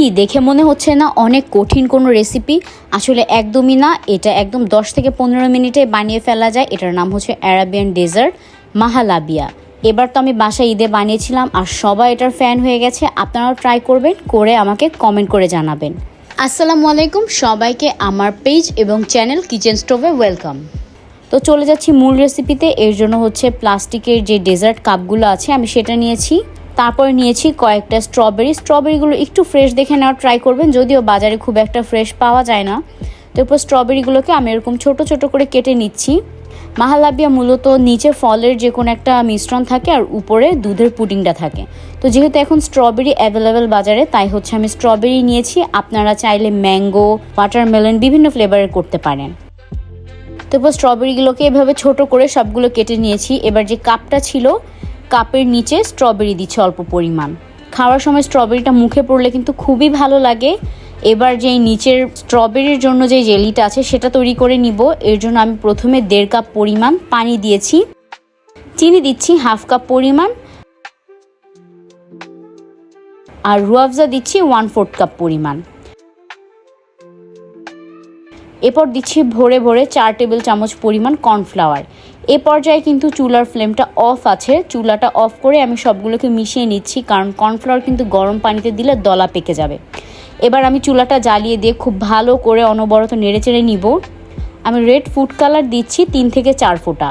কি দেখে মনে হচ্ছে না অনেক কঠিন কোনো রেসিপি আসলে একদমই না, এটা একদম 10 থেকে পনেরো মিনিটে বানিয়ে ফেলা যায়। এটার নাম হচ্ছে অ্যারাবিয়ান ডেজার্ট মাহালাবিয়া এবার তো আমি বাসায় ঈদে বানিয়েছিলাম আর সবাই এটার ফ্যান হয়ে গেছে। আপনারাও ট্রাই করবেন, করে আমাকে কমেন্ট করে জানাবেন। আসসালামু আলাইকুম, সবাইকে আমার পেজ এবং চ্যানেল কিচেন স্টোভে ওয়েলকাম তো চলে যাচ্ছি মূল রেসিপিতে এর জন্য হচ্ছে প্লাস্টিকের যে ডেজার্ট কাপগুলো আছে, আমি সেটা নিয়েছি। তারপরে নিয়েছি কয়েকটা স্ট্রবেরি স্ট্রবেরিগুলো একটু ফ্রেশ দেখে নেওয়ার ট্রাই করবেন, যদিও বাজারে খুব একটা ফ্রেশ পাওয়া যায় না। তো এরপর স্ট্রবেরিগুলোকে আমি এরকম ছোট ছোট করে কেটে নিচ্ছি। মাহালাবিয়া মূলত নিচে ফলের যে কোনো একটা মিশ্রণ থাকে আর উপরে দুধের পুডিংটা থাকে। তো যেহেতু এখন স্ট্রবেরি অ্যাভেলেবেল বাজারে, তাই হচ্ছে আমি স্ট্রবেরি নিয়েছি। আপনারা চাইলে ম্যাঙ্গো ওয়াটারমেলন বিভিন্ন ফ্লেভারের করতে পারেন। তারপর স্ট্রবেরিগুলোকে এভাবে ছোট করে সবগুলো কেটে নিয়েছি। এবার যে কাপটা ছিল কাপের নিচে স্ট্রবেরি দিচ্ছে অল্প পরিমাণ। খাওয়ার সময় স্ট্রবেরিটা মুখে পড়লে কিন্তু খুবই ভালো লাগে। এবার যেই নিচের স্ট্রবেরির জন্য যে জেলিটা আছে, সেটা তৈরি করে নিব। এর জন্য আমি প্রথমে দেড় কাপ পরিমাণ পানি দিয়েছি। চিনি দিচ্ছি হাফ কাপ পরিমাণ। আর রুয়াফজা দিচ্ছি ওয়ান ফোর্থ কাপ পরিমাণ। এরপর দিচ্ছি ভরে ভরে চার টেবিল চামচ পরিমাণ কর্নফ্লাওয়ার। এ পর্যায়ে কিন্তু চুলার ফ্লেমটা অফ আছে। চুলাটা অফ করে আমি সবগুলোকে মিশিয়ে নিচ্ছি, কারণ কর্নফ্লাওয়ার কিন্তু গরম পানিতে দিলে দলা পেকে যাবে। এবার আমি চুলাটা জ্বালিয়ে দিয়ে খুব ভালো করে অনবরত নেড়ে চেড়ে নিব। আমি রেড ফুড কালার দিচ্ছি তিন থেকে চার ফোঁটা।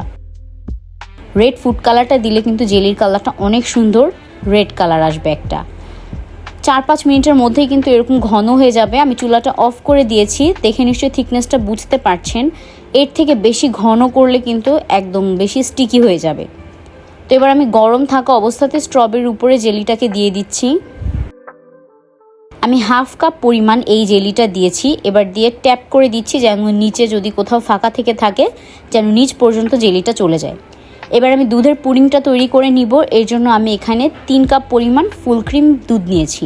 রেড ফুড কালারটা দিলে কিন্তু জেলির কালারটা অনেক সুন্দর, রেড কালার আসবে একটা। চার পাঁচ মিনিটের মধ্যেই কিন্তু এরকম ঘন হয়ে যাবে। আমি চুলাটা অফ করে দিয়েছি। দেখে নিশ্চয়ই থিকনেসটা বুঝতে পারছেন। এর থেকে বেশি ঘন করলে কিন্তু একদম বেশি স্টিকি হয়ে যাবে। তো এবার আমি গরম থাকা অবস্থাতে স্ট্রবেরির উপরে জেলিটাকে দিয়ে দিচ্ছি। আমি হাফ কাপ পরিমাণ এই জেলিটা দিয়েছি। এবার দিয়ে ট্যাপ করে দিচ্ছি যেন নিচে যদি কোথাও ফাঁকা থেকে থাকে, যেন নিচ পর্যন্ত জেলিটা চলে যায়। এবার আমি দুধের পুডিংটা তৈরি করে নিব। এর জন্য আমি এখানে তিন কাপ পরিমাণ ফুল ক্রিম দুধ নিয়েছি।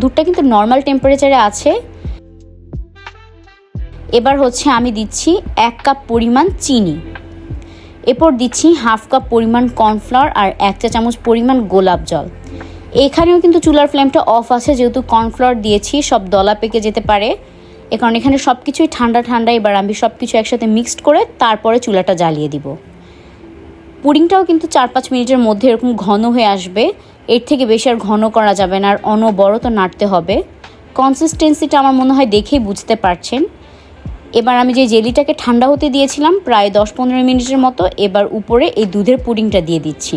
দুধটা কিন্তু নর্মাল টেম্পারেচারে আছে। এবার হচ্ছে আমি দিচ্ছি এক কাপ পরিমাণ চিনি। এরপর দিচ্ছি হাফ কাপ পরিমাণ কর্নফ্লাওয়ার আর এক চা চামচ পরিমাণ গোলাপ জল। এখানেও কিন্তু চুলার ফ্লেমটা অফ আছে, যেহেতু কর্নফ্লাওয়ার দিয়েছি, সব দলা পেকে যেতে পারে। এ কারণে এখানে সব কিছুই ঠান্ডা ঠান্ডা, এবার আমি সব কিছু একসাথে মিক্সড করে তারপরে চুলাটা জ্বালিয়ে দিব। পুডিংটাও কিন্তু চার পাঁচ মিনিটের মধ্যে এরকম ঘন হয়ে আসবে। এর থেকে বেশি আর ঘন করা যাবে না, আর অনবরত নাড়তে হবে। কনসিস্টেন্সিটা আমার মনে হয় দেখেই বুঝতে পারছেন। এবার আমি যে জেলিটাকে ঠান্ডা হতে দিয়েছিলাম, প্রায় দশ পনেরো মিনিটের মতো, এবার উপরে এই দুধের পুডিংটা দিয়ে দিচ্ছি।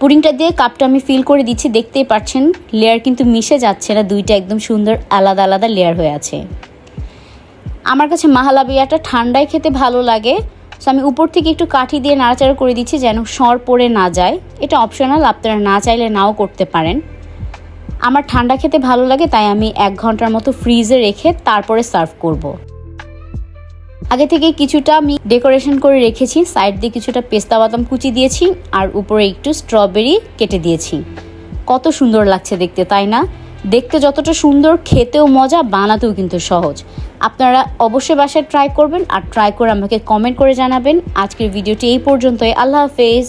পুডিংটা দিয়ে কাপটা আমি ফিল করে দিচ্ছি। দেখতেই পাচ্ছেন লেয়ার কিন্তু মিশে যাচ্ছে না, দুইটা একদম সুন্দর আলাদা আলাদা লেয়ার হয়ে আছে। আমার কাছে মাহালাবিয়াটা ঠান্ডায় খেতে ভালো লাগে সো আমি উপর থেকে একটু কাঠি দিয়ে নাড়াচাড়া করে দিচ্ছি যেন সর পড়ে না যায়। এটা অপশনাল আপনারা না চাইলে নাও করতে পারেন। আমার ঠান্ডা খেতে ভালো লাগে, তাই আমি এক ঘণ্টার মতো ফ্রিজে রেখে তারপরে সার্ভ করব। আগে থেকে কিছুটা আমি ডেকোরেশন করে রেখেছি, সাইড দিয়ে কিছুটা পেস্তা বাদাম কুচি দিয়েছি আর উপরে একটু স্ট্রবেরি কেটে দিয়েছি। কত সুন্দর লাগছে দেখতে, তাই না? দেখতে যতটা সুন্দর, খেতেও মজা, বানাতেও কিন্তু সহজ। আপনারা অবশ্যই বাসায় ট্রাই করবেন আর ট্রাই করে আমাকে কমেন্ট করে জানাবেন। আজকের ভিডিওটি এই পর্যন্তই। আল্লাহ হাফেজ।